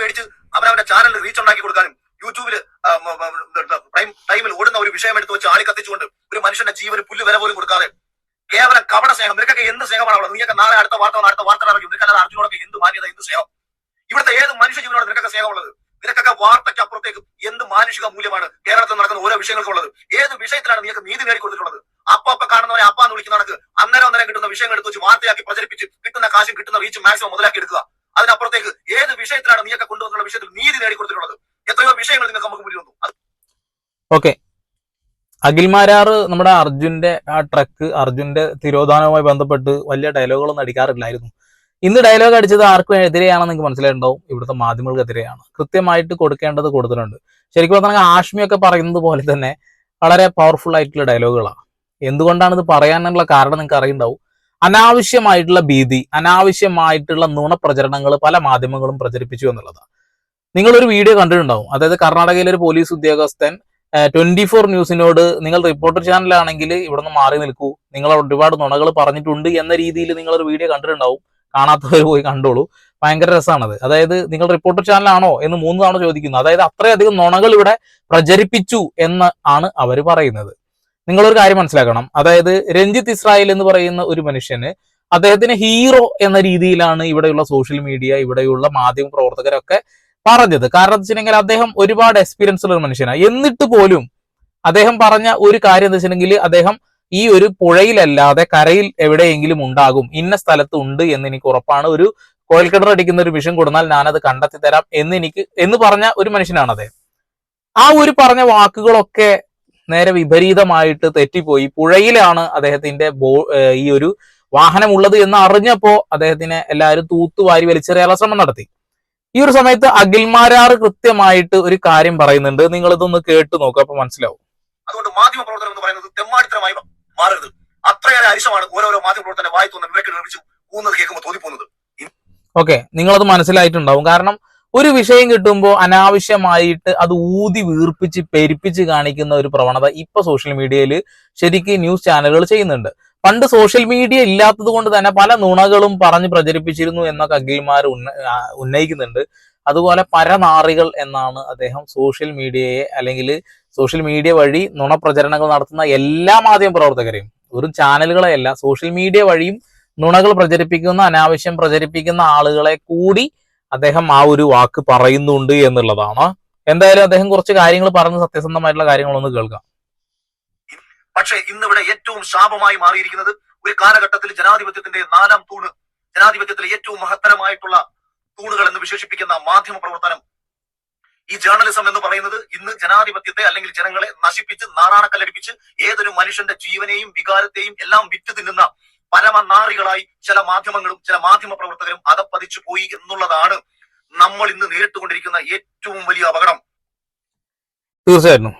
മേടിച്ച് അവനവന്റെ ചാനലിൽ റീച്ച് ഉണ്ടാക്കി കൊടുക്കാനും യൂട്യൂബിൽ പ്രൈം ടൈമിൽ ഓടുന്ന ഒരു വിഷയം എടുത്ത് വെച്ച് ആളി കത്തിച്ചുകൊണ്ട് ഒരു മനുഷ്യന്റെ ജീവന് പുല്ല് വില പോലും കൊടുക്കാതെ കേവലം കപട സ്നേഹം. നിനക്കൊക്കെ എന്ത് സ്നേഹമാണ് അവിടെ? നീയൊക്കെ നാളെ അടുത്ത വാർത്ത അടുത്ത വാർത്ത അറിയും നിനക്കല്ലാതെ അർജുനോടൊക്കെ എന്ത് മാന്യത എന്ത് സ്നേഹം? ഇവിടുത്തെ ഏത് മനുഷ്യ ജീവനോട് നിനക്കൊക്കെ സ്നേഹമുള്ളത് നിനക്കൊക്കെ വാർത്തയ്ക്ക് അപ്പുറത്തേക്ക് എന്ത് മാനുഷിക മൂല്യമാണ് കേരളത്തിൽ നടക്കുന്ന ഓരോ വിഷയങ്ങൾക്കുള്ളത് ഏത് വിഷയത്തിലാണ് നീക്ക് നീതി നേടിക്കൊടുത്തിട്ടുള്ളത് അപ്പ അപ്പ കാണുന്നവരെ അപ്പ എന്ന് വിളിക്കുന്ന നടക്ക് അന്നേരം അന്നേരം കിട്ടുന്ന വിഷയങ്ങൾ എടുത്ത് വെച്ച് വാർത്തയാക്കി പ്രചരിപ്പിച്ച് കിട്ടുന്ന കാശും കിട്ടുന്ന റീച്ച് മാക്സിമം മുതലാക്കി എടുക്കുക. അതിനപ്പുറത്തേക്ക് ഏത് വിഷയത്തിലാണ് നീയൊക്കെ കൊണ്ടുവന്നുള്ള വിഷയത്തിൽ നീതി നേടിക്കൊടുത്തിട്ടുള്ളത്? എത്രയോ വിഷയങ്ങൾ നിങ്ങൾക്ക് നമുക്ക് മുന്നിൽ വന്നു. ഓക്കെ. അഖിൽമാരാറ് നമ്മുടെ അർജുന്റെ ആ ട്രക്ക് അർജുന്റെ തിരോധാനവുമായി ബന്ധപ്പെട്ട് വലിയ ഡയലോഗുകളൊന്നും അടിക്കാറില്ലായിരുന്നു. ഇന്ന് ഡയലോഗ് അടിച്ചത് ആർക്കും എതിരെയാണെന്ന് നിങ്ങൾക്ക് മനസ്സിലായിട്ടുണ്ടാവും. ഇവിടുത്തെ മാധ്യമങ്ങൾക്കെതിരെയാണ് കൃത്യമായിട്ട് കൊടുക്കേണ്ടത് കൊടുത്തിട്ടുണ്ട്. ശരിക്കും പറഞ്ഞാൽ ആഷ്മിയൊക്കെ പറയുന്നത് പോലെ തന്നെ വളരെ പവർഫുൾ ആയിട്ടുള്ള ഡയലോഗുകളാണ്. എന്തുകൊണ്ടാണ് ഇത് പറയാനുള്ള കാരണം നിങ്ങൾക്ക് അറിയുണ്ടാവും അനാവശ്യമായിട്ടുള്ള ഭീതി അനാവശ്യമായിട്ടുള്ള നുണപ്രചരണങ്ങൾ പല മാധ്യമങ്ങളും പ്രചരിപ്പിച്ചു എന്നുള്ളതാണ്. നിങ്ങളൊരു വീഡിയോ കണ്ടിട്ടുണ്ടാവും. അതായത് കർണാടകയിലെ ഒരു പോലീസ് ഉദ്യോഗസ്ഥൻ ട്വന്റി ഫോർ ന്യൂസിനോട് നിങ്ങൾ റിപ്പോർട്ടർ ചാനലാണെങ്കിൽ ഇവിടെ നിന്ന് മാറി നിൽക്കൂ. നിങ്ങൾ ഒരുപാട് നുണകൾ പറഞ്ഞിട്ടുണ്ട് എന്ന രീതിയിൽ നിങ്ങളൊരു വീഡിയോ കണ്ടിട്ടുണ്ടാവും. കാണാത്തവർ പോയി കണ്ടോളൂ. ഭയങ്കര രസമാണത് അതായത് നിങ്ങൾ റിപ്പോർട്ടർ ചാനലാണോ എന്ന് മൂന്ന് തവണ ചോദിക്കുന്നു. അതായത് അത്രയധികം നുണകൾ ഇവിടെ പ്രചരിപ്പിച്ചു എന്ന് ആണ് അവർ പറയുന്നത്. നിങ്ങളൊരു കാര്യം മനസ്സിലാക്കണം. അതായത് രഞ്ജിത്ത് ഇസ്രായേൽ എന്ന് പറയുന്ന ഒരു മനുഷ്യന് അദ്ദേഹത്തിന് ഹീറോ എന്ന രീതിയിലാണ് ഇവിടെയുള്ള സോഷ്യൽ മീഡിയ ഇവിടെയുള്ള മാധ്യമ പ്രവർത്തകരൊക്കെ പറഞ്ഞത്. കാരണം എന്താ അദ്ദേഹം ഒരുപാട് എക്സ്പീരിയൻസ് ഉള്ള ഒരു മനുഷ്യനാണ് എന്നിട്ട് പോലും അദ്ദേഹം പറഞ്ഞ ഒരു കാര്യം എന്താ വെച്ചിട്ടുണ്ടെങ്കിൽ അദ്ദേഹം ഈ ഒരു പുഴയിലല്ലാതെ കരയിൽ എവിടെയെങ്കിലും ഉണ്ടാകും. ഇന്ന സ്ഥലത്ത് ഉണ്ട് എന്ന് എനിക്ക് ഉറപ്പാണ്. ഒരു കോയൽക്കിണർ അടിക്കുന്ന ഒരു വിഷം കൊടുന്നാൽ ഞാനത് കണ്ടെത്തി തരാം എന്ന് എനിക്ക് എന്ന് പറഞ്ഞ ഒരു മനുഷ്യനാണ് അദ്ദേഹം. ആ ഒരു പറഞ്ഞ വാക്കുകളൊക്കെ നേരെ വിപരീതമായിട്ട് തെറ്റിപ്പോയി. പുഴയിലാണ് അദ്ദേഹത്തിന്റെ ബോ ഈ ഒരു വാഹനമുള്ളത് എന്ന് അറിഞ്ഞപ്പോ അദ്ദേഹത്തിനെ എല്ലാവരും തൂത്തുവാരി വലിച്ചെറിയാനുള്ള ശ്രമം നടത്തി. ഈ ഒരു സമയത്ത് അഖിൽമാരാർ കൃത്യമായിട്ട് ഒരു കാര്യം പറയുന്നുണ്ട്. നിങ്ങൾ ഇതൊന്ന് കേട്ട് നോക്കുക അപ്പൊ മനസ്സിലാവും. അതുകൊണ്ട് മാധ്യമ പ്രവർത്തനം എന്ന് പറയുന്നത് തെമ്മാടിത്തരമായി മാറരുത്. അത്രയേറെ അരിശമാണ് ഓരോരോ മാധ്യമ പ്രവർത്തനം വായി തോന്നുന്ന നിർമ്മിച്ചു പോകുന്നത് കേൾക്കുമ്പോൾ തോന്നിപ്പോകുന്നത്. ഓക്കെ നിങ്ങളത് മനസ്സിലായിട്ടുണ്ടാവും. കാരണം ഒരു വിഷയം കിട്ടുമ്പോൾ അനാവശ്യമായിട്ട് അത് ഊതി വീർപ്പിച്ച് പെരുപ്പിച്ച് കാണിക്കുന്ന ഒരു പ്രവണത ഇപ്പൊ സോഷ്യൽ മീഡിയയിൽ ശരിക്കും ന്യൂസ് ചാനലുകൾ ചെയ്യുന്നുണ്ട്. പണ്ട് സോഷ്യൽ മീഡിയ ഇല്ലാത്തത് കൊണ്ട് തന്നെ പല നുണകളും പറഞ്ഞ് പ്രചരിപ്പിച്ചിരുന്നു എന്നൊക്കെ അഖിൽമാർ ഉന്ന ഉന്നയിക്കുന്നുണ്ട്. അതുപോലെ പരനാറികൾ എന്നാണ് അദ്ദേഹം സോഷ്യൽ മീഡിയയെ അല്ലെങ്കിൽ സോഷ്യൽ മീഡിയ വഴി നുണപ്രചരണങ്ങൾ നടത്തുന്ന എല്ലാ മാധ്യമ പ്രവർത്തകരെയും ഒരു ചാനലുകളെയല്ല സോഷ്യൽ മീഡിയ വഴിയും നുണകൾ പ്രചരിപ്പിക്കുന്ന അനാവശ്യം പ്രചരിപ്പിക്കുന്ന ആളുകളെ കൂടി അദ്ദേഹം ആ ഒരു വാക്ക് പറയുന്നുണ്ട് എന്നുള്ളതാണ്. എന്തായാലും അദ്ദേഹം കുറച്ച് കാര്യങ്ങൾ പറഞ്ഞ് സത്യസന്ധമായിട്ടുള്ള കാര്യങ്ങളൊന്ന് കേൾക്കാം. പക്ഷേ ഇന്നിവിടെ ഏറ്റവും ശാപമായി മാറിയിരിക്കുന്നത് ഒരു കാലഘട്ടത്തിൽ ജനാധിപത്യത്തിന്റെ നാലാം തൂണ് ജനാധിപത്യത്തിലെ ഏറ്റവും മഹത്തരമായിട്ടുള്ള തൂണുകൾ എന്ന് വിശേഷിപ്പിക്കുന്ന മാധ്യമ പ്രവർത്തനം. ഈ ജേർണലിസം എന്ന് പറയുന്നത് ഇന്ന് ജനാധിപത്യത്തെ അല്ലെങ്കിൽ ജനങ്ങളെ നശിപ്പിച്ച് നാറാണക്കല്ലടിപ്പിച്ച് ഏതൊരു മനുഷ്യന്റെ ജീവനെയും വികാരത്തെയും എല്ലാം വിറ്റ് തിന്നുന്ന പരമനാറികളായി ചില മാധ്യമങ്ങളും ചില മാധ്യമ പ്രവർത്തകരും അതപ്പതിച്ചു പോയി എന്നുള്ളതാണ് നമ്മൾ ഇന്ന് നേരിട്ടുകൊണ്ടിരിക്കുന്ന ഏറ്റവും വലിയ അപകടം. തീർച്ചയായിട്ടും.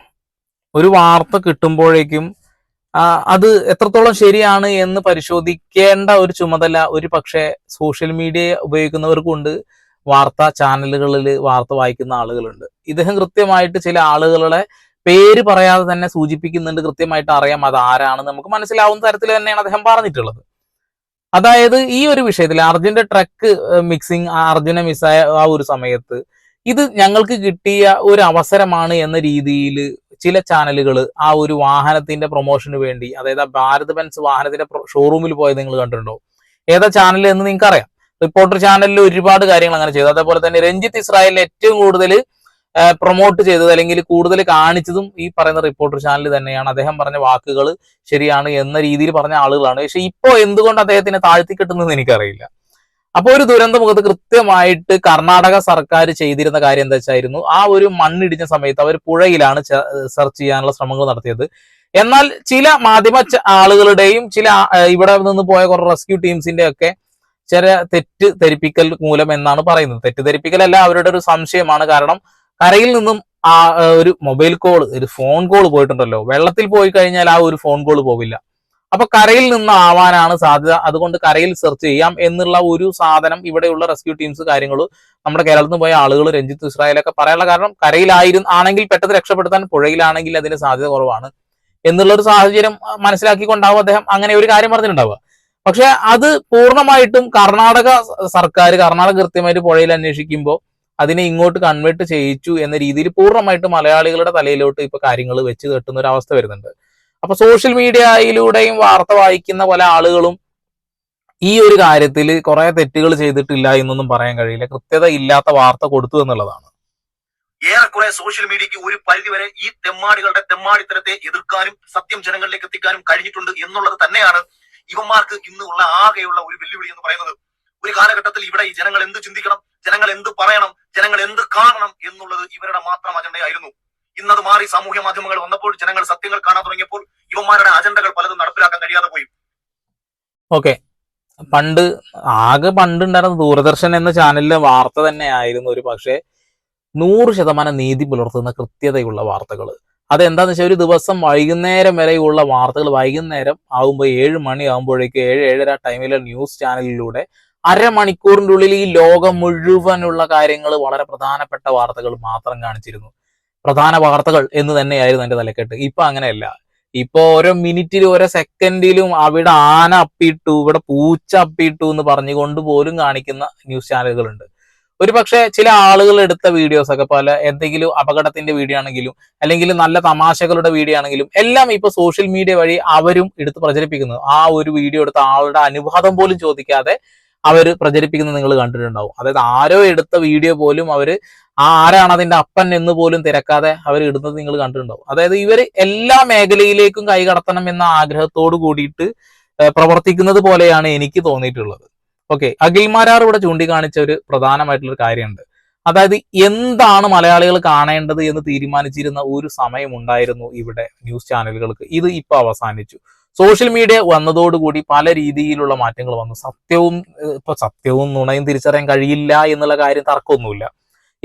ഒരു വാർത്ത കിട്ടുമ്പോഴേക്കും അത് എത്രത്തോളം ശരിയാണ് എന്ന് പരിശോധിക്കേണ്ട ഒരു ചുമതല ഒരു പക്ഷേ സോഷ്യൽ മീഡിയ ഉപയോഗിക്കുന്നവർക്കുണ്ട്. വാർത്താ ചാനലുകളിൽ വാർത്ത വായിക്കുന്ന ആളുകളുണ്ട്. ഇദ്ദേഹം കൃത്യമായിട്ട് ചില ആളുകളുടെ പേര് പറയാതെ തന്നെ സൂചിപ്പിക്കുന്നുണ്ട് കൃത്യമായിട്ട് അറിയാം അത് ആരാണെന്ന് നമുക്ക് മനസ്സിലാവുന്ന തരത്തിൽ തന്നെയാണ് അദ്ദേഹം പറഞ്ഞിട്ടുള്ളത്. അതായത് ഈ ഒരു വിഷയത്തിൽ അർജുന്റെ ട്രക്ക് മിക്സിങ് അർജുനെ മിസ്സായ ആ ഒരു സമയത്ത് ഇത് ഞങ്ങൾക്ക് കിട്ടിയ ഒരു അവസരമാണ് എന്ന രീതിയിൽ ചില ചാനലുകൾ ആ ഒരു വാഹനത്തിന്റെ പ്രൊമോഷന് വേണ്ടി അതായത് ആ ഭാരത് ബെൻസ് വാഹനത്തിന്റെ ഷോറൂമിൽ പോയത് നിങ്ങൾ കണ്ടിട്ടുണ്ടോ? ഏതാ ചാനൽ എന്ന് നിങ്ങൾക്ക് അറിയാം റിപ്പോർട്ടർ ചാനലിൽ ഒരുപാട് കാര്യങ്ങൾ അങ്ങനെ ചെയ്തു. അതേപോലെ തന്നെ രഞ്ജിത്ത് ഇസ്രായേലിന് ഏറ്റവും കൂടുതൽ പ്രൊമോട്ട് ചെയ്തത് അല്ലെങ്കിൽ കൂടുതൽ കാണിച്ചതും ഈ പറയുന്ന റിപ്പോർട്ടർ ചാനൽ തന്നെയാണ്. അദ്ദേഹം പറഞ്ഞ വാക്കുകൾ ശരിയാണ് എന്ന രീതിയിൽ പറഞ്ഞ ആളുകളാണ്. പക്ഷെ ഇപ്പോൾ എന്തുകൊണ്ട് അദ്ദേഹത്തിനെ താഴ്ത്തി കിട്ടുന്നതെന്ന് എനിക്കറിയില്ല. അപ്പോൾ ഒരു ദുരന്ത മുഖത്ത് കൃത്യമായിട്ട് കർണാടക സർക്കാർ ചെയ്തിരുന്ന കാര്യം എന്താ വെച്ചായിരുന്നു ആ ഒരു മണ്ണിടിഞ്ഞ സമയത്ത് അവർ പുഴയിലാണ് സെർച്ച് ചെയ്യാനുള്ള ശ്രമങ്ങൾ നടത്തിയത്. എന്നാൽ ചില മാധ്യമ ആളുകളുടെയും ചില ഇവിടെ നിന്ന് പോയ കുറെ റെസ്ക്യൂ ടീംസിന്റെ ഒക്കെ ചില തെറ്റ് ധരിപ്പിക്കൽ മൂലം എന്നാണ് പറയുന്നത്. തെറ്റിദ്ധരിപ്പിക്കലല്ല അവരുടെ ഒരു സംശയമാണ്. കാരണം കരയിൽ നിന്നും ആ ഒരു മൊബൈൽ കോൾ ഒരു ഫോൺ കോൾ പോയിട്ടുണ്ടല്ലോ. വെള്ളത്തിൽ പോയി കഴിഞ്ഞാൽ ആ ഒരു ഫോൺ കോൾ പോവില്ല. അപ്പൊ കരയിൽ നിന്ന് ആവാനാണ് സാധ്യത. അതുകൊണ്ട് കരയിൽ സെർച്ച് ചെയ്യാം എന്നുള്ള ഒരു സാധനം ഇവിടെയുള്ള റെസ്ക്യൂ ടീംസ് കാര്യങ്ങൾ നമ്മുടെ കേരളത്തിൽ നിന്ന് പോയ ആളുകൾ രഞ്ജിത്ത് ഇസ്രായേലൊക്കെ പറയാനുള്ള കാരണം കരയിലായിരുന്നു ആണെങ്കിൽ പെട്ടെന്ന് രക്ഷപ്പെടുത്താൻ പുഴയിലാണെങ്കിൽ അതിന് സാധ്യത കുറവാണ്. എന്നുള്ള ഒരു സാഹചര്യം മനസ്സിലാക്കി മനസ്സിലാക്കിക്കൊണ്ടാവും അദ്ദേഹം അങ്ങനെ ഒരു കാര്യം പറഞ്ഞിട്ടുണ്ടാവുക. പക്ഷെ അത് പൂർണമായിട്ടും കർണാടക സർക്കാർ കർണാടക കൃത്യമായിട്ട് പുഴയിൽ അന്വേഷിക്കുമ്പോൾ അതിനെ ഇങ്ങോട്ട് കൺവേർട്ട് ചെയ്യിച്ചു എന്ന രീതിയിൽ പൂർണമായിട്ട് മലയാളികളുടെ തലയിലോട്ട് ഇപ്പൊ കാര്യങ്ങൾ വെച്ച് കെട്ടുന്ന ഒരു അവസ്ഥ വരുന്നുണ്ട്. അപ്പൊ സോഷ്യൽ മീഡിയയിലൂടെയും വാർത്ത വായിക്കുന്ന പല ആളുകളും ഈ ഒരു കാര്യത്തിൽ കുറെ തെറ്റുകൾ ചെയ്തിട്ടില്ല എന്നൊന്നും പറയാൻ കഴിയില്ല. കൃത്യത ഇല്ലാത്ത വാർത്ത കൊടുത്തു എന്നുള്ളതാണ്. ഏറെക്കുറെ സോഷ്യൽ മീഡിയയ്ക്ക് ഒരു പരിധിവരെ ഈ തെമ്മാടികളുടെ തെമ്മാടിത്തരത്തെ എതിർക്കാനും സത്യം ജനങ്ങളിലേക്ക് എത്തിക്കാനും കഴിഞ്ഞിട്ടുണ്ട് എന്നുള്ളത് തന്നെയാണ് ഇവന്മാർക്ക് ഇന്നുള്ള ആകെയുള്ള ഒരു വെല്ലുവിളി എന്ന് പറയുന്നത്. ഒരു കാലഘട്ടത്തിൽ ഇവിടെ ഈ ജനങ്ങൾ എന്ത് ചിന്തിക്കണം? ജനങ്ങൾ എന്ത് പറയണം ജനങ്ങൾ എന്ത് കാണണം എന്നുള്ളത് ഇവരുടെ മാത്രം അജണ്ടയായിരുന്നു ഇന്നത് മാറി സാമൂഹ്യ മാധ്യമങ്ങൾ വന്നപ്പോൾ ജനങ്ങൾ സത്യങ്ങൾ കാണാൻ തുടങ്ങിയപ്പോൾ ഇവന്മാരുടെ അജണ്ടകൾ പലതും നടപ്പിലാക്കാൻ കഴിയാതെ പോയി. ഓക്കെ പണ്ട് ആകെ പണ്ടുണ്ടായിരുന്ന ദൂരദർശൻ എന്ന ചാനലിലെ വാർത്ത തന്നെ ആയിരുന്നു ഒരു പക്ഷേ നൂറ് ശതമാനം നീതി പുലർത്തുന്ന കൃത്യതയുള്ള വാർത്തകൾ അതെന്താന്ന് വെച്ചാൽ ഒരു ദിവസം വൈകുന്നേരം വരെയുള്ള വാർത്തകൾ വൈകുന്നേരം ആകുമ്പോൾ ഏഴ് മണി ആകുമ്പോഴേക്ക് ഏഴ് ഏഴര ടൈമിലെ ന്യൂസ് ചാനലിലൂടെ അരമണിക്കൂറിന്റെ ഉള്ളിൽ ഈ ലോകം മുഴുവനുള്ള കാര്യങ്ങൾ വളരെ പ്രധാനപ്പെട്ട വാർത്തകൾ മാത്രം കാണിച്ചിരുന്നു. പ്രധാന വാർത്തകൾ എന്ന് തന്നെയായിരുന്നു എന്റെ തലക്കെട്ട്. ഇപ്പൊ അങ്ങനെയല്ല. ഇപ്പൊ ഓരോ മിനിറ്റിലും ഓരോ സെക്കൻഡിലും അവിടെ ആന അപ്പിട്ടു ഇവിടെ പൂച്ച അപ്പിട്ടു എന്ന് പറഞ്ഞുകൊണ്ട് പോലും കാണിക്കുന്ന ന്യൂസ് ചാനലുകളുണ്ട്. ഒരു പക്ഷേ ചില ആളുകൾ എടുത്ത വീഡിയോസ് ഒക്കെ പല എന്തെങ്കിലും അപകടത്തിന്റെ വീഡിയോ ആണെങ്കിലും അല്ലെങ്കിൽ നല്ല തമാശകളുടെ വീഡിയോ ആണെങ്കിലും എല്ലാം ഇപ്പൊ സോഷ്യൽ മീഡിയ വഴി അവരും എടുത്ത് പ്രചരിപ്പിക്കുന്നു. ആ ഒരു വീഡിയോ എടുത്ത ആളുടെ അനുവാദം പോലും ചോദിക്കാതെ അവർ പ്രചരിപ്പിക്കുന്നത് നിങ്ങൾ കണ്ടിട്ടുണ്ടാവും. അതായത് ആരോ എടുത്ത വീഡിയോ പോലും അവർ ആ ആരാണ് അതിന്റെ അപ്പൻ എന്ന് പോലും തിരക്കാതെ അവർ ഇടുന്നത് നിങ്ങൾ കണ്ടിട്ടുണ്ടാവും. അതായത് ഇവർ എല്ലാ മേഖലയിലേക്കും കൈകടത്തണം എന്ന ആഗ്രഹത്തോട് കൂടിയിട്ട് പ്രവർത്തിക്കുന്നത് പോലെയാണ് എനിക്ക് തോന്നിയിട്ടുള്ളത്. ഓക്കെ അഖിൽമാരാർ ഇവിടെ ചൂണ്ടിക്കാണിച്ച ഒരു പ്രധാനമായിട്ടുള്ള ഒരു കാര്യമുണ്ട്. അതായത് എന്താണ് മലയാളികൾ കാണേണ്ടത് എന്ന് തീരുമാനിച്ചിരുന്ന ഒരു സമയം ഉണ്ടായിരുന്നു ഇവിടെ ന്യൂസ് ചാനലുകൾക്ക്. ഇത് ഇപ്പൊ അവസാനിച്ചു. സോഷ്യൽ മീഡിയ വന്നതോടുകൂടി പല രീതിയിലുള്ള മാറ്റങ്ങൾ വന്നു. സത്യവും ഇപ്പൊ സത്യവും നുണയും തിരിച്ചറിയാൻ കഴിയില്ല എന്നുള്ള കാര്യം തർക്കമൊന്നുമില്ല.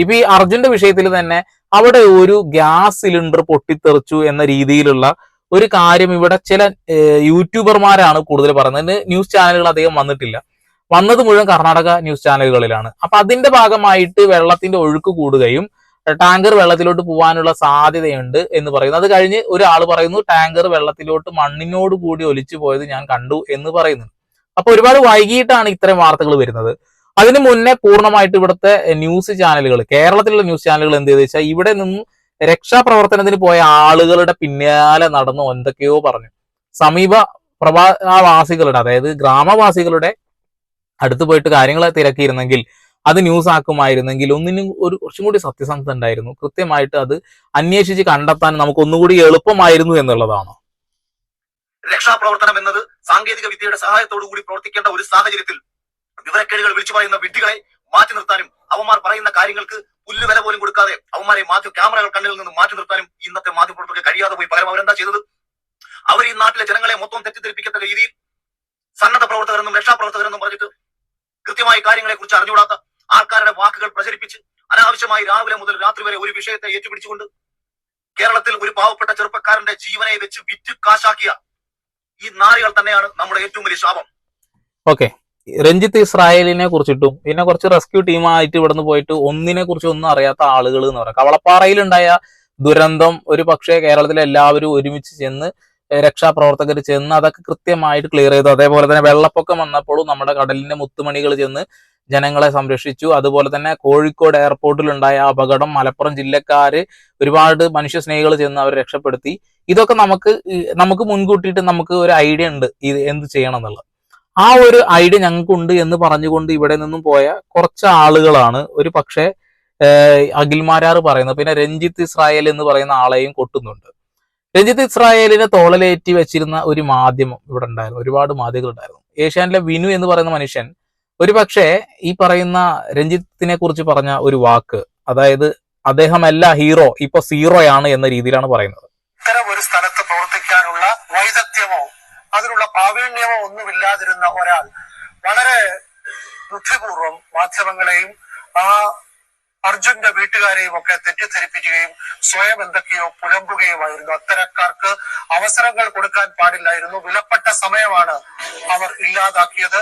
ഇപ്പൊ ഈ അർജുന്റെ വിഷയത്തിൽ തന്നെ അവിടെ ഒരു ഗ്യാസ് സിലിണ്ടർ പൊട്ടിത്തെറിച്ചു എന്ന രീതിയിലുള്ള ഒരു കാര്യം ഇവിടെ ചില യൂട്യൂബർമാരാണ് കൂടുതൽ പറയുന്നത്. ന്യൂസ് ചാനലുകൾ അധികം വന്നിട്ടില്ല. വന്നത് മുഴുവൻ കർണാടക ന്യൂസ് ചാനലുകളിലാണ്. അപ്പൊ അതിന്റെ ഭാഗമായിട്ട് വെള്ളത്തിന്റെ ഒഴുക്ക് കൂടുകയും ടാങ്കർ വെള്ളത്തിലോട്ട് പോകാനുള്ള സാധ്യതയുണ്ട് എന്ന് പറയുന്നു. അത് കഴിഞ്ഞ് ഒരാൾ പറയുന്നു ടാങ്കർ വെള്ളത്തിലോട്ട് മണ്ണിനോട് കൂടി ഒലിച്ചു പോയത് ഞാൻ കണ്ടു എന്ന് പറയുന്നു. അപ്പൊ ഒരുപാട് വൈകിട്ടാണ് ഇത്തരം വാർത്തകൾ വരുന്നത്. അതിന് മുന്നേ പൂർണമായിട്ട് ഇവിടുത്തെ ന്യൂസ് ചാനലുകൾ കേരളത്തിലുള്ള ന്യൂസ് ചാനലുകൾ എന്ത് ചെയ്തു വെച്ചാൽ ഇവിടെ നിന്നും രക്ഷാപ്രവർത്തനത്തിന് പോയ ആളുകളുടെ പിന്നാലെ നടന്ന എന്തൊക്കെയോ പറഞ്ഞു. സമീപ പ്രഭാവാസികളുടെ അതായത് ഗ്രാമവാസികളുടെ അടുത്ത് പോയിട്ട് കാര്യങ്ങൾ തിരക്കിയിരുന്നെങ്കിൽ അത് ന്യൂസ് ആക്കുമായിരുന്നെങ്കിൽ ഒന്നിനും ഒരു കുറച്ചും കൂടി സത്യസന്ധത ഉണ്ടായിരുന്നു. കൃത്യമായിട്ട് അത് അന്വേഷിച്ച് കണ്ടെത്താൻ നമുക്ക് ഒന്നുകൂടി എളുപ്പമായിരുന്നു എന്നുള്ളതാണോ? രക്ഷാപ്രവർത്തനം എന്നത് സാങ്കേതിക വിദ്യയുടെ സഹായത്തോടു കൂടി പ്രവർത്തിക്കേണ്ട ഒരു സാഹചര്യത്തിൽ വിവരക്കേടുകൾ വിളിച്ചു പറയുന്ന വിഡ്ഢികളെ മാറ്റി നിർത്താനും അവന്മാർ പറയുന്ന കാര്യങ്ങൾക്ക് പുല്ലുവില പോലും കൊടുക്കാതെ അവന്മാരെ മാധ്യമ ക്യാമറകൾ കണ്ണിൽ നിന്ന് മാറ്റി നിർത്താനും ഇന്നത്തെ മാധ്യമപ്രവർത്തകർ കഴിയാതെ പോയി. പകരം അവരെന്താ ചെയ്തത്? അവർ ഈ നാട്ടിലെ ജനങ്ങളെ മൊത്തം തെറ്റിദ്ധരിപ്പിക്കത്തക്ക രീതിയിൽ സന്നദ്ധ പ്രവർത്തകരെന്നും രക്ഷാപ്രവർത്തകരെന്നും പറഞ്ഞിട്ട് കൃത്യമായി കാര്യങ്ങളെ കുറിച്ച് അറിഞ്ഞുകൂടാത്ത ആൾക്കാരുടെ വാക്കുകൾ പ്രചരിപ്പിച്ച് അനാവശ്യമായി രാവിലെ മുതൽ രാത്രി വരെ ഒരു വിഷയത്തെ ഏറ്റുപിടിച്ചുകൊണ്ട് കേരളത്തിൽ ഒരു പാവപ്പെട്ട ചെറുപ്പക്കാരന്റെ ജീവനെ വെച്ച് വിറ്റ് കാശാക്കിയ ഈ നാരികൾ തന്നെയാണ് നമ്മുടെ ഏറ്റവും വലിയ ശാപം. ഓക്കെ. രഞ്ജിത്ത് ഇസ്രായേലിനെ കുറിച്ചിട്ടും പിന്നെ കുറച്ച് റെസ്ക്യൂ ടീമായിട്ട് ഇവിടുന്ന് പോയിട്ട് ഒന്നിനെ കുറിച്ച് ഒന്നും അറിയാത്ത ആളുകൾ എന്ന് പറയാം. കവളപ്പാറയിലുണ്ടായ ദുരന്തം ഒരു പക്ഷേ കേരളത്തിലെ എല്ലാവരും ഒരുമിച്ച് ചെന്ന് രക്ഷാപ്രവർത്തകർ ചെന്ന് അതൊക്കെ കൃത്യമായിട്ട് ക്ലിയർ ചെയ്തു. അതേപോലെ തന്നെ വെള്ളപ്പൊക്കം വന്നപ്പോഴും നമ്മുടെ കടലിന്റെ മുത്തുമണികൾ ചെന്ന് ജനങ്ങളെ സംരക്ഷിച്ചു. അതുപോലെ തന്നെ കോഴിക്കോട് എയർപോർട്ടിൽ ഉണ്ടായ അപകടം മലപ്പുറം ജില്ലക്കാര് ഒരുപാട് മനുഷ്യ സ്നേഹികൾ ചെന്ന് അവരെ രക്ഷപ്പെടുത്തി. ഇതൊക്കെ നമുക്ക് നമുക്ക് മുൻകൂട്ടിയിട്ട് നമുക്ക് ഒരു ഐഡിയ ഉണ്ട് ഇത് എന്ത് ചെയ്യണം എന്നുള്ളത് ആ ഒരു ഐഡിയ ഞങ്ങൾക്കുണ്ട് എന്ന് പറഞ്ഞുകൊണ്ട് ഇവിടെ നിന്നും പോയ കുറച്ച് ആളുകളാണ്. ഒരു പക്ഷേ അഖിൽമാരാർ പറയുന്നത് പിന്നെ രഞ്ജിത്ത് ഇസ്രായേൽ എന്ന് പറയുന്ന ആളെയും കൊട്ടുന്നുണ്ട്. രഞ്ജിത്ത് ഇസ്രായേലിനെ തോളലേറ്റി വെച്ചിരുന്ന ഒരു മാധ്യമം ഇവിടെ ഉണ്ടായിരുന്നു. ഒരുപാട് മാധ്യമങ്ങൾ ഉണ്ടായിരുന്നു ഏഷ്യാനിലെ വിനു എന്ന് പറയുന്ന മനുഷ്യൻ ഒരു പക്ഷേ ഈ പറയുന്ന രഞ്ജിത്തിനെ കുറിച്ച് പറഞ്ഞ ഒരു വാക്ക് അതായത് അദ്ദേഹമല്ല ഹീറോ ഇപ്പൊ സീറോയാണ് എന്ന രീതിയിലാണ് പറയുന്നത്. ഇത്തരം ഒരു സ്ഥലത്ത് പ്രവർത്തിക്കാനുള്ള വൈദഗ്ധ്യമോ അതിനുള്ള പ്രാവീണ്യമോ ഒന്നുമില്ലാതിരുന്ന ഒരാൾ വളരെ ബുദ്ധിപൂർവം മാധ്യമങ്ങളെയും ആ അർജുന്റെ വീട്ടുകാരെയും ഒക്കെ തെറ്റിദ്ധരിപ്പിക്കുകയും സ്വയം എന്തൊക്കെയോ പുലമ്പുകയുമായിരുന്നു. അത്തരക്കാർക്ക് അവസരങ്ങൾ കൊടുക്കാൻ പാടില്ലായിരുന്നു. വിലപ്പെട്ട സമയമാണ് അവർ ഇല്ലാതാക്കിയത്.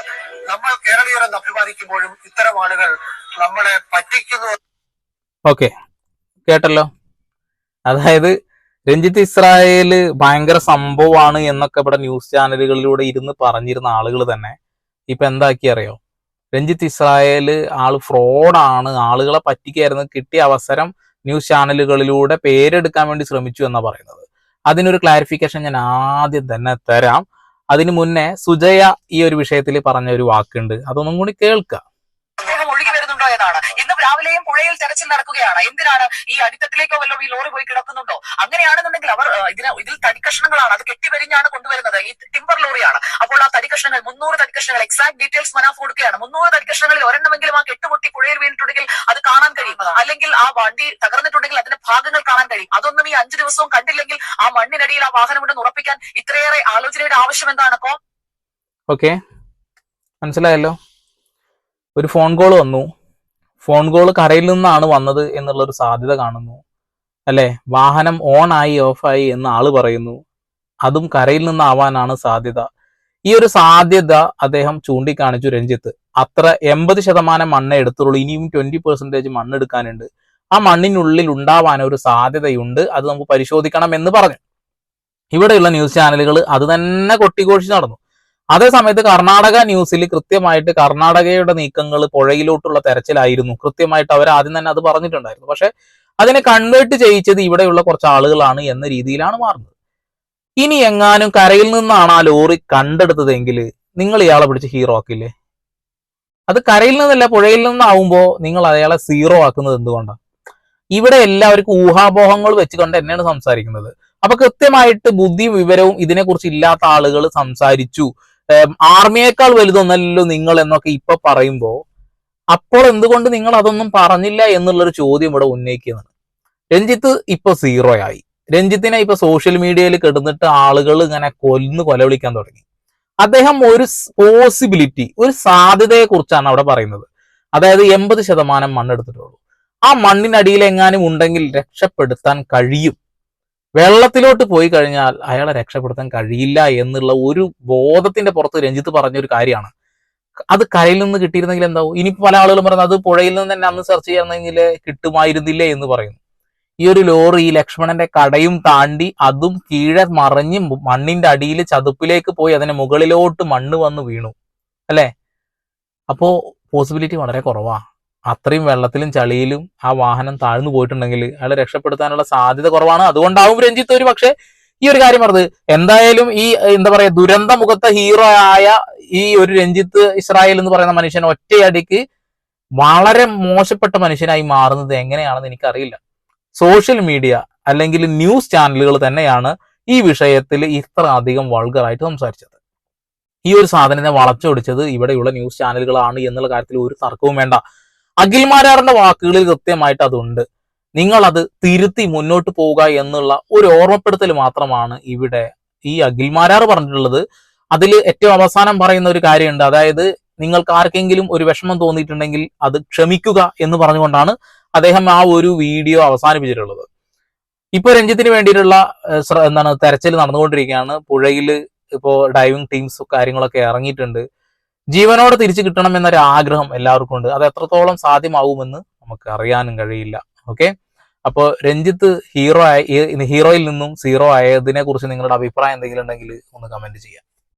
നമ്മൾ കേരളീയരെ അഭിമാനിക്കുമ്പോഴും ഇത്തരം ആളുകൾ നമ്മളെ പറ്റിക്കുന്നു. ഓക്കെ. കേട്ടല്ലോ. അതായത് രഞ്ജിത്ത് ഇസ്രായേൽ ഭയങ്കര സംഭവമാണ് എന്നൊക്കെ ഇവിടെ ന്യൂസ് ചാനലുകളിലൂടെ ഇരുന്ന് പറഞ്ഞിരുന്ന ആളുകൾ തന്നെ ഇപ്പൊ എന്താക്കി അറിയോ? രഞ്ജിത്ത് ഇസ്രായേൽ ആൾ ഫ്രോഡാണ്. ആളുകളെ പറ്റിക്കായിരുന്നു. കിട്ടിയ അവസരം ന്യൂസ് ചാനലുകളിലൂടെ പേരെടുക്കാൻ വേണ്ടി ശ്രമിച്ചു എന്നാ പറയുന്നത്. അതിനൊരു ക്ലാരിഫിക്കേഷൻ ഞാൻ ആദ്യം തന്നെ തരാം. അതിനു മുന്നേ സുജയ ഈ ഒരു വിഷയത്തിൽ പറഞ്ഞ ഒരു വാക്കുണ്ട്. അതൊന്നും കൂടി അദ്ദേഹം എന്നാണ് ഇന്ന് രാവിലെയും പുഴയിൽ തെരച്ചിൽ നടക്കുകയാണ്. എന്തിനാണ് ഈ അടിത്തട്ടിലേക്കോ വല്ലോ ഈ ലോറി പോയി കിടക്കുന്നുണ്ടോ? അങ്ങനെയാണെന്നുണ്ടെങ്കിൽ അവർ ഇതിന് ഇതിൽ തടിക്കഷ്ണങ്ങളാണ്. അത് കെട്ടിവരിഞ്ഞാണ് കൊണ്ടുവരുന്നത്. ഈ ടിമ്പർ ലോറിയാണ്. അപ്പോൾ ആ തടിക്കഷ്ണങ്ങൾ മുന്നൂറ് തടിക്കഷ്ണങ്ങൾ എക്സാക്ട് ഡീറ്റെയിൽസ് മനാഫ് കൊടുക്കുകയാണ്. മുന്നൂറ് തടിക്കഷ്ണങ്ങളിൽ ഒരെണ്ണമെങ്കിലും ആ കെട്ടുപൊട്ടി പുഴയിൽ വീണിട്ടുണ്ടെങ്കിൽ അത് കാണാൻ കഴിയും. അല്ലെങ്കിൽ ആ വണ്ടി തകർന്നിട്ടുണ്ടെങ്കിൽ അതിന്റെ ഭാഗങ്ങൾ കാണാൻ കഴിയും. അതൊന്നും ഈ അഞ്ചു ദിവസവും കണ്ടില്ലെങ്കിൽ ആ മണ്ണിനടിയിൽ ആ വാഹനമുണ്ടെന്ന് ഉറപ്പിക്കാൻ ഇത്രയേറെ ആലോചനയുടെ ആവശ്യം എന്താണ്? കോ ഓക്കെ മനസ്സിലായല്ലോ? ഒരു ഫോൺ കോൾ വന്നു. ഫോൺ കോൾ കരയിൽ നിന്നാണ് വന്നത് എന്നുള്ള ഒരു സാധ്യത കാണുന്നു. അല്ലെ? വാഹനം ഓൺ ആയി ഓഫായി എന്ന് ആൾ പറയുന്നു. അതും കരയിൽ നിന്നാവാനാണ് സാധ്യത. ഈ ഒരു സാധ്യത അദ്ദേഹം ചൂണ്ടിക്കാണിച്ചു രഞ്ജിത്ത്. അത്ര എൺപത് ശതമാനം മണ്ണ് എടുത്തുള്ളൂ. ഇനിയും ട്വന്റി പെർസെന്റേജ് മണ്ണ് എടുക്കാനുണ്ട്. ആ മണ്ണിനുള്ളിൽ ഉണ്ടാവാൻ ഒരു സാധ്യതയുണ്ട്. അത് നമുക്ക് പരിശോധിക്കണം എന്ന് പറഞ്ഞു. ഇവിടെയുള്ള ന്യൂസ് ചാനലുകൾ അത് തന്നെ കൊട്ടിഘോഷിച്ച് നടന്നു. അതേ സമയത്ത് കർണാടക ന്യൂസിൽ കൃത്യമായിട്ട് കർണാടകയുടെ നീക്കങ്ങൾ പുഴയിലോട്ടുള്ള തെരച്ചിലായിരുന്നു. കൃത്യമായിട്ട് അവർ ആദ്യം തന്നെ അത് പറഞ്ഞിട്ടുണ്ടായിരുന്നു. പക്ഷെ അതിനെ കൺവേർട്ട് ചെയ്യിച്ചത് ഇവിടെയുള്ള കുറച്ച് ആളുകളാണ് എന്ന രീതിയിലാണ് മാറുന്നത്. ഇനി എങ്ങാനും കരയിൽ നിന്നാണ് ആ ലോറി കണ്ടെടുത്തതെങ്കിൽ നിങ്ങൾ ഇയാളെ പിടിച്ച് ഹീറോ ആക്കില്ലേ? അത് കരയിൽ നിന്നല്ല പുഴയിൽ നിന്നാവുമ്പോൾ നിങ്ങൾ അയാളെ സീറോ ആക്കുന്നത് എന്തുകൊണ്ടാണ് ഇവിടെ എല്ലാവർക്കും ഊഹാപോഹങ്ങൾ വെച്ചുകൊണ്ട് തന്നെയാണ് സംസാരിക്കുന്നത്. അപ്പൊ കൃത്യമായിട്ട് ബുദ്ധിയും വിവരവും ഇതിനെക്കുറിച്ച് ഇല്ലാത്ത ആളുകൾ സംസാരിച്ചു. ആർമിയേക്കാൾ വലുതൊന്നല്ലോ നിങ്ങൾ എന്നൊക്കെ ഇപ്പൊ പറയുമ്പോൾ അപ്പോൾ എന്തുകൊണ്ട് നിങ്ങൾ അതൊന്നും പറഞ്ഞില്ല എന്നുള്ളൊരു ചോദ്യം ഇവിടെ ഉന്നയിക്കുന്നത് രഞ്ജിത്ത് ഇപ്പൊ സീറോ ആയി. രഞ്ജിത്തിനെ ഇപ്പൊ സോഷ്യൽ മീഡിയയിൽ കിടന്നിട്ട് ആളുകൾ ഇങ്ങനെ കൊല്ലുന്നു കൊലവിളിക്കാൻ തുടങ്ങി. അദ്ദേഹം ഒരു പോസിബിലിറ്റി ഒരു സാധ്യതയെ കുറിച്ചാണ് അവിടെ പറയുന്നത്. അതായത് എൺപത് ശതമാനം മണ്ണെടുത്തിട്ടുള്ളൂ. ആ മണ്ണിനടിയിൽ എങ്ങാനും ഉണ്ടെങ്കിൽ രക്ഷപ്പെടുത്താൻ കഴിയും. വെള്ളത്തിലോട്ട് പോയി കഴിഞ്ഞാൽ അയാളെ രക്ഷപ്പെടുത്താൻ കഴിയില്ല എന്നുള്ള ഒരു ബോധത്തിന്റെ പുറത്ത് രഞ്ജിത്ത് പറഞ്ഞ ഒരു കാര്യമാണ്. അത് കരയിൽ നിന്ന് കിട്ടിയിരുന്നെങ്കിൽ എന്താവും? ഇനി പല ആളുകളും പറയുന്നത് അത് പുഴയിൽ നിന്ന് തന്നെ അന്ന് സെർച്ച് ചെയ്യണമെങ്കിൽ കിട്ടുമായിരുന്നില്ലേ എന്ന് പറയുന്നു. ഈ ഒരു ലോറി ലക്ഷ്മണന്റെ കടയും താണ്ടി അതും കീഴെ മറിഞ്ഞ് മണ്ണിന്റെ അടിയിൽ ചതുപ്പിലേക്ക് പോയി അതിന് മുകളിലോട്ട് മണ്ണ് വന്ന് വീണു. അല്ലേ? അപ്പോ പോസിബിലിറ്റി വളരെ കുറവാ. അത്രയും വെള്ളത്തിലും ചളിയിലും ആ വാഹനം താഴ്ന്നു പോയിട്ടുണ്ടെങ്കിൽ അയാളെ രക്ഷപ്പെടുത്താനുള്ള സാധ്യത കുറവാണ്. അതുകൊണ്ടാവും രഞ്ജിത്ത് ഒരു പക്ഷേ ഈ ഒരു കാര്യം പറഞ്ഞത്. എന്തായാലും ഈ എന്താ പറയാ ദുരന്ത മുഖത്തെ ഹീറോ ആയ ഈ ഒരു രഞ്ജിത്ത് ഇസ്രായേൽ എന്ന് പറയുന്ന മനുഷ്യൻ ഒറ്റയടിക്ക് വളരെ മോശപ്പെട്ട മനുഷ്യനായി മാറുന്നത് എങ്ങനെയാണെന്ന് എനിക്കറിയില്ല. സോഷ്യൽ മീഡിയ അല്ലെങ്കിൽ ന്യൂസ് ചാനലുകൾ തന്നെയാണ് ഈ വിഷയത്തിൽ ഇത്ര അധികം വൾഗറായിട്ട് സംസാരിച്ചത്. ഈ ഒരു സാധനത്തെ വളച്ചൊടിച്ചത് ഇവിടെയുള്ള ന്യൂസ് ചാനലുകളാണ് എന്നുള്ള കാര്യത്തിൽ ഒരു തർക്കവും വേണ്ട. അഖിൽ മാരാറിന്റെ വാക്കുകളിൽ കൃത്യമായിട്ട് അതുണ്ട്. നിങ്ങൾ അത് തിരുത്തി മുന്നോട്ട് പോവുക എന്നുള്ള ഒരു ഓർമ്മപ്പെടുത്തൽ മാത്രമാണ് ഇവിടെ ഈ അഖിൽമാരാർ പറഞ്ഞിട്ടുള്ളത്. അതിൽ ഏറ്റവും അവസാനം പറയുന്ന ഒരു കാര്യമുണ്ട്. അതായത് നിങ്ങൾക്ക് ആർക്കെങ്കിലും ഒരു വിഷമം തോന്നിയിട്ടുണ്ടെങ്കിൽ അത് ക്ഷമിക്കുക എന്ന് പറഞ്ഞുകൊണ്ടാണ് അദ്ദേഹം ആ ഒരു വീഡിയോ അവസാനിപ്പിച്ചിട്ടുള്ളത്. ഇപ്പൊ രഞ്ജിത്തിന് വേണ്ടിയിട്ടുള്ള എന്താണ് തെരച്ചിൽ നടന്നുകൊണ്ടിരിക്കുകയാണ്. പുഴയിൽ ഇപ്പോൾ ഡൈവിംഗ് ടീംസ് കാര്യങ്ങളൊക്കെ ഇറങ്ങിയിട്ടുണ്ട്. ജീവനോടെ തിരിച്ചു കിട്ടണം എന്നൊരു ആഗ്രഹം എല്ലാവർക്കും ഉണ്ട്. അത് എത്രത്തോളം സാധ്യമാവുമെന്ന് നമുക്ക് അറിയാനും കഴിയില്ല. ഓക്കെ അപ്പോൾ രഞ്ജിത്ത് ഹീറോ ആയി ഹീറോയിൽ നിന്നും സീറോ ആയതിനെ കുറിച്ച് നിങ്ങളുടെ അഭിപ്രായം എന്തെങ്കിലും ഉണ്ടെങ്കിൽ ഒന്ന് കമന്റ് ചെയ്യാം.